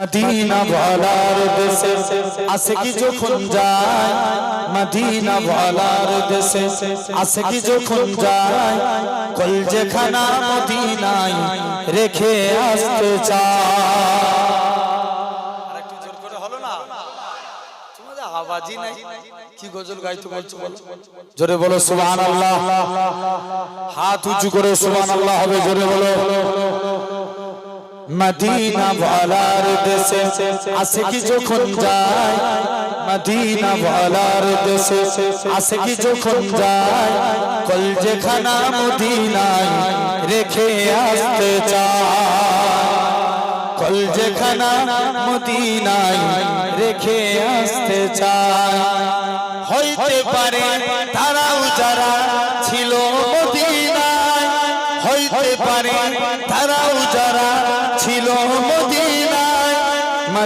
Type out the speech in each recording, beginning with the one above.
Medina ভালার দেশে আসে কি যখন যায়? মদিনা ভালার দেশে আসে কি যখন যায়? কল যেখানা মদিনায় রেখে আসতে চায়। আওয়াজই নাই। কি গজল গাইতে বলছো বলো? জোরে বলো সুবহান আল্লাহ হাত উঁচু করে সুবহান আল্লাহ হবে, জোরে বলো। মদিনা ভালার দেশে আসে কি যখন যায় মদিনা ভালার দেশে আসে কি যখন যায় কল যেখানা মদিনায় রেখে আসতে চায় কল যেখানা মদিনায় রেখে আসতে চায়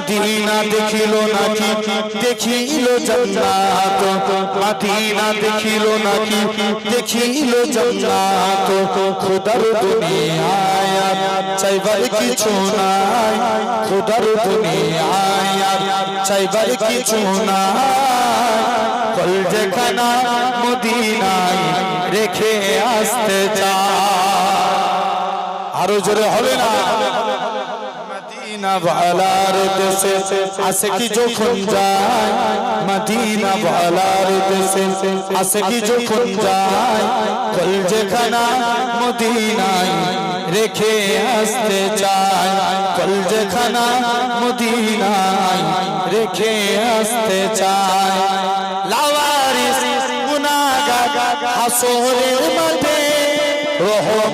মদিনা দেখিল নাকি? দেখিল জান্নাত। মদিনা দেখিল নাকি? দেখিল জান্নাত। খোদার দুনিয়ায় চাইবার কিছু নাই। খোদার দুনিয়ায় চাইবার কিছু নাই। কল যেখানা মদিনায় রেখে আসতে চায়। আরও জোরে হবে না? মদিনা ভালার দেশে আসে কি যখন যায়? মদিনা ভালার দেশে আসে কি যখন যায়? কল যেখানা মদিনায় রেখে আসতে চায়, কল যেখানা মদিনায় রেখে আসতে চায়। লাওয়ারিস, গুনাহগার, হাসরের মাঠে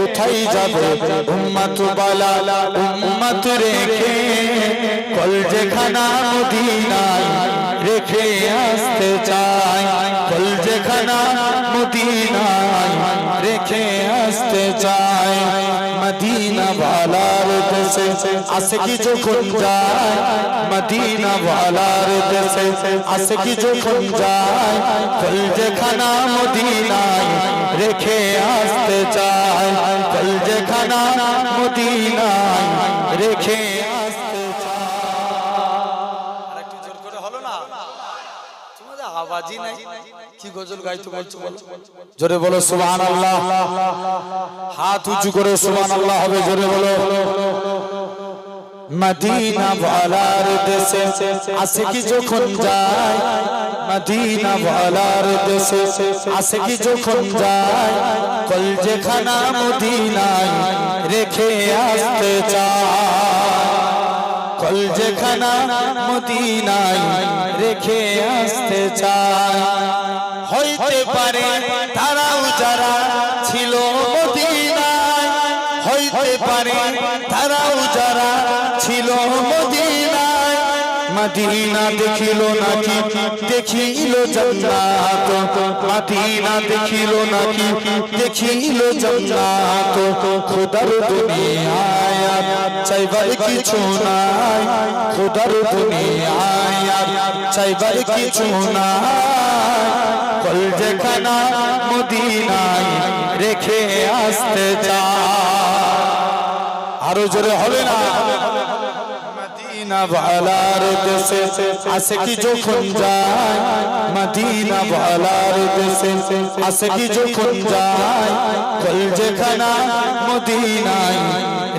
কোথায় যাবে উম্মত বালা, উম্মত রেখে? কল যেখানা মদিনায় রেখে আসতে চায়। কল যেখানা মদিনায় রেখে আসতে চায়। মদিনা ভালার দেশে আসে কি যখন যায় মদিনা ভালার দেশে আসে কি যখন যায় কল যেখানা মদিনায় রেখে আসতে চায় কল যেখানা মদিনায় রেখে নাই। কি গজল গাইতে বলছো বলো। জোরে বলো সুবহান আল্লাহ হাত উঁচু করে সুবহান আল্লাহ হবে জোরে বলো। মদিনা ভালার দেশে আসে কি যখন যায়? মদিনা ভালার দেশে আসে কি যখন যায়? কল যেখানা মদিনায় রেখে আসতে চায়। কল যেখানা মদিনায় রেখে আসতে চায়। হইতে পারে তারাও যারা ছিল মদিনায়। হইতে পারে তারাও যারা ছিল মদিনায়। মদিনা দেখিল নাকি? দেখিল জান্নাত। মদিনা দেখিল নাকি? দেখিল জান্নাত। খোদার দুনিয়ায় চাইবার কিছু নাই। খোদার দুনিয়ায় চাইবার কিছু নাই। কল যেখানা মদিনায় রেখে আসতে চায়। আরও জোরে হবে না? মদিনা ভালার দেশে আসে কি যখন যায় মদিনা ভালার দেশে আসে কি যখন যায় কল যেখানা মদিনায়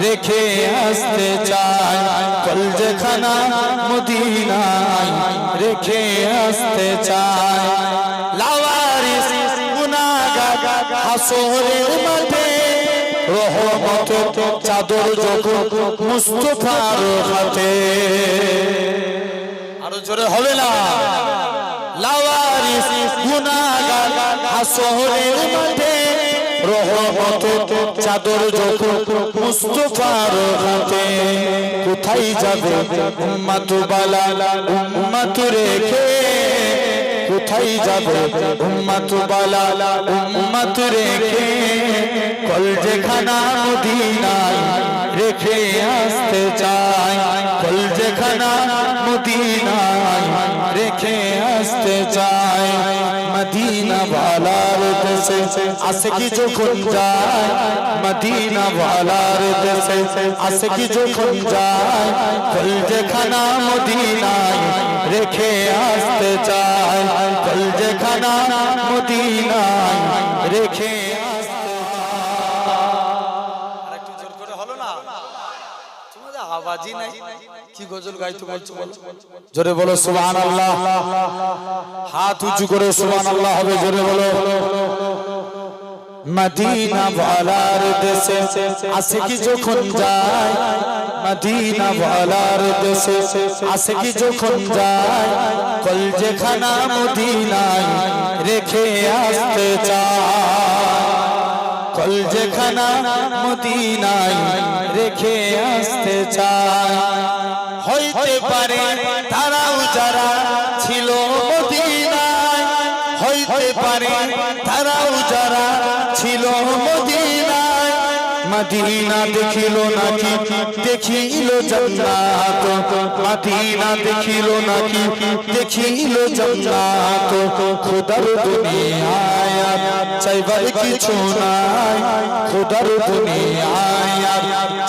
রেখে আসতে চায় কল যেখানা মদিনায় রেখে আসতে চায় লাওয়ারিস গুনাহগার হাসরের মাঠে রহমতের চাদর যখন মুস্তফার হাতে। আরও জোরে হবে না? লাওয়ারিস গুনাহগার হাসরের মাঠে রহমতের চাদর যখন মুস্তফার হাতে। কোথায় যাবে উম্মাত বালা উম্মাত রেখে কোথায় যাবে, উম্মত বালা, উম্মত রেখে। কল যেখানা মদিনায় রেখে আসতে চাই। কল যেখানা মদিনায় রেখে আসতে চাই। মদিনা ভালার দেশে আসে কি যখন যায়, মদিনা ভালার দেশে আসে কি যখন যায় কল যেখানা মদিনায় রেখে আসতে চাই। যেখানা মদিনায় রেখে হাত উঁচু করে সুবান আল্লাহ হবে জোরে বলো। মদিনা ভালার দেশে আসে কি যখন যায়, মদিনা ভালার দেশে আসে কি যখন যায় কল যেখানা মদিনায় রেখে আসতে চায়। কল যেখানা মদিনায় রেখে আসতে চায়। হইতে পারে তারাও যারা ছিল পারে, তারাও যারা ছিল মদিনা দেখিল নাকি, দেখিল জান্নাত। মদিনা দেখিল নাকি, দেখিল জান্নাত। খোদার দুনিয়ায় চাইবার কিছু নাই, খোদার দুনিয়ায়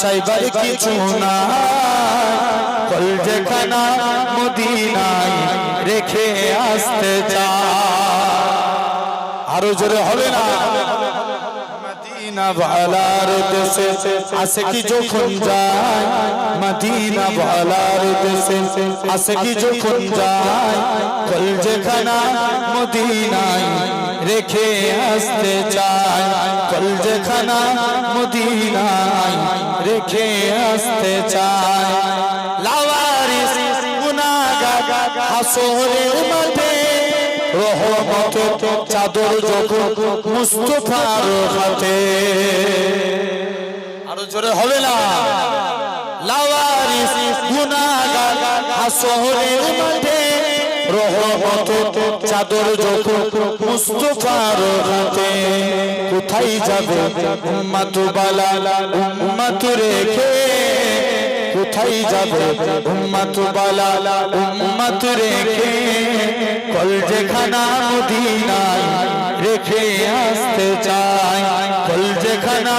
চাইবার কিছু নাই। কল যেখানা মদিনায় রেখে আসতে চায়। আরও জোরে হবে না। মদিনা ভালার দেশে আসে কি যখন যায়? মদিনা ভালার দেশে আসে কি যখন যায়? কল যেখানা মদিনায় রেখে আসতে চায়। কল যেখানা মদিনায় রেখে আসতে চায়। লাওয়ারিস গুনাহগার হাসরের মাঠে রহমতের চাদর যখন মুস্তফার হাতে। আরও জোরে হবে না। লাওয়ারিস গুনাহগার হাসরের মাঠে রহমতের চাদর যখন মুস্তফার হাতে। কোথায় যাবে উম্মত বালা উম্মত রেখে? কোথায় যাবে উম্মত বালা উম্মত রেখে কল যেখানা মদিনায় রেখে আসতে চায় কল যেখানা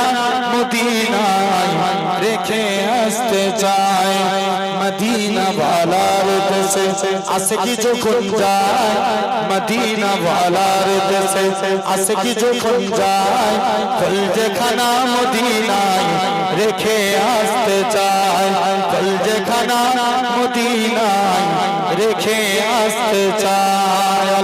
মদিনায় রেখে আসতে চায় মদিনা ভালার দেশে আসে কি যখন যায় মদিনা ভালার দেশে আসে কি যখন যায় কল যেখানা মদিনায় রেখে আসতে চায়। কল যেখানা মদিনায় রেখে আসতে হুম্মা